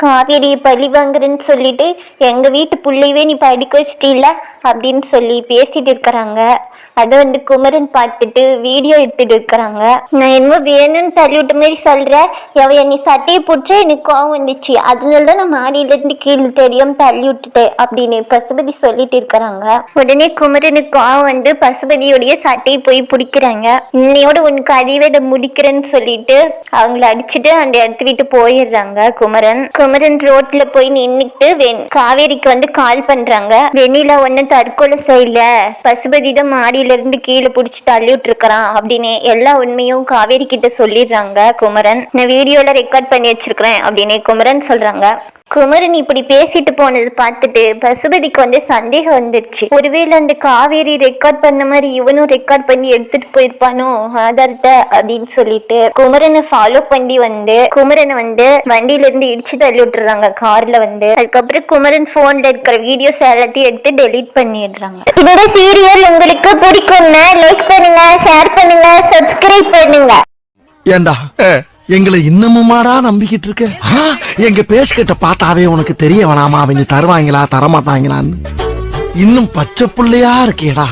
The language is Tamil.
காவேரி பழி வாங்குறேன்னு சொல்லிட்டு எங்க வீட்டு பிள்ளையவே நீ படிக்க வச்சிட்டீல அப்படின்னு சொல்லி பேசிட்டு இருக்கிறாங்க. அதை வந்து குமரன் பார்த்துட்டு வீடியோ எடுத்துட்டு இருக்கிறாங்க. நான் என்னமோ வேணும்னு தள்ளி விட்ட மாதிரி சொல்றேன் எவ என்னை சட்டையை பிடிச்சா எனக்கு கோவம் வந்துச்சு. அதனால தான் நான் மாடியிலேருந்து கீழே தெரியாம தள்ளி விட்டுட்டேன் அப்படின்னு பசுபதி சொல்லிட்டு இருக்கிறாங்க. உடனே குமரனுக்கு கோவம் வந்து பசுபதியோடைய சட்டையை போய் பிடிக்கிறாங்க. இன்னையோட உனக்கு அதிவே முடிக்கிறேன்னு சொல்லிட்டு அவங்கள அடிச்சுட்டு அந்த இடத்து விட்டு போயிடுறாங்க குமரன். குமரன் ரோட்ல போய் நின்னுட்டு வெண் காவேரிக்கு வந்து கால் பண்றாங்க. வெண்ணிலா ஒண்ணு தற்கொலை செய்யல பசுபதி தான் மாடியில இருந்து கீழே புடிச்சு தள்ளி விட்டுருக்கான் அப்படின்னு எல்லா உண்மையும் காவேரி கிட்ட சொல்லிடுறாங்க குமரன். நான் வீடியோல ரெக்கார்ட் பண்ணி வச்சிருக்கிறேன் அப்படின்னு குமரன் சொல்றாங்க. குமரன் இப்படி பேசிட்டு போனது பார்த்துட்டு பசுபதிக்கு வந்து சந்தேகம் வந்துருச்சு ஒருவேளை அந்த காவேரி ரெக்கார்ட் பண்ண மாதிரி இவனும் ரெக்கார்ட் பண்ணி எடுத்துட்டு போயிருப்பானோ ஆதாரத்தை அப்படின்னு சொல்லிட்டு குமரனை ஃபாலோ பண்ணி வந்து குமரனை வந்து வண்டியில இருந்து இடிச்சு தள்ளி விட்டுறாங்க கார்ல வந்து. அதுக்கப்புறம் குமரன் போன்ல இருக்கிற வீடியோஸ் எல்லாத்தையும் எடுத்து டெலீட் பண்ணிடுறாங்க. இந்த சீரியல் உங்களுக்கு பிடிக்கும்னா லைக் பண்ணுங்க ஷேர் பண்ணுங்க சப்ஸ்கிரைப் பண்ணுங்க. ஏண்டா? எங்களை இன்னமுமாடா நம்பிக்கிட்டு இருக்க எங்க பேசிக்கிட்ட பார்த்தாவே உனக்கு தெரிய வேணாமா? அவங்க தருவாங்களா தரமாட்டாங்களான்னு. இன்னும் பச்சை புள்ளையா இருக்கேடா.